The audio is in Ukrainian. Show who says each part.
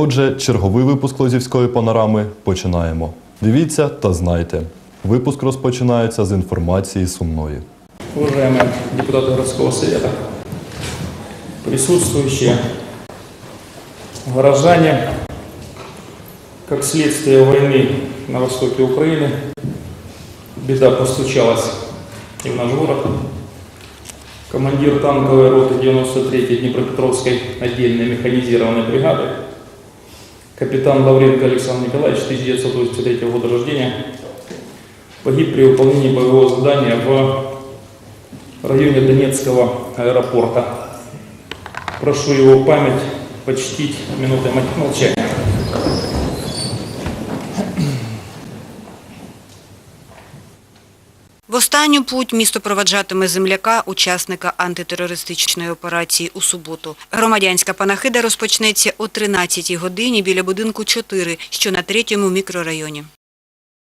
Speaker 1: Отже, черговий випуск Лозівської панорами починаємо. Дивіться та знайте. Випуск розпочинається з інформації сумної.
Speaker 2: Уважаемые депутаты городского совета, присутствующие, горожане, как следствие войны на востоке Украины, беда постучалась и в наш город. Командир танковой роты 93-й Днепропетровской отдельной механизированной бригады, Капитан Лавренко Александр Николаевич, 1983 года рождения, погиб при выполнении боевого задания в районе Донецкого аэропорта. Прошу его память почтить минутой мол- молчания.
Speaker 3: В останню путь місто проваджатиме земляка, учасника антитерористичної операції у суботу. Громадянська панахида розпочнеться о 13-й годині біля будинку 4, що на третьому мікрорайоні.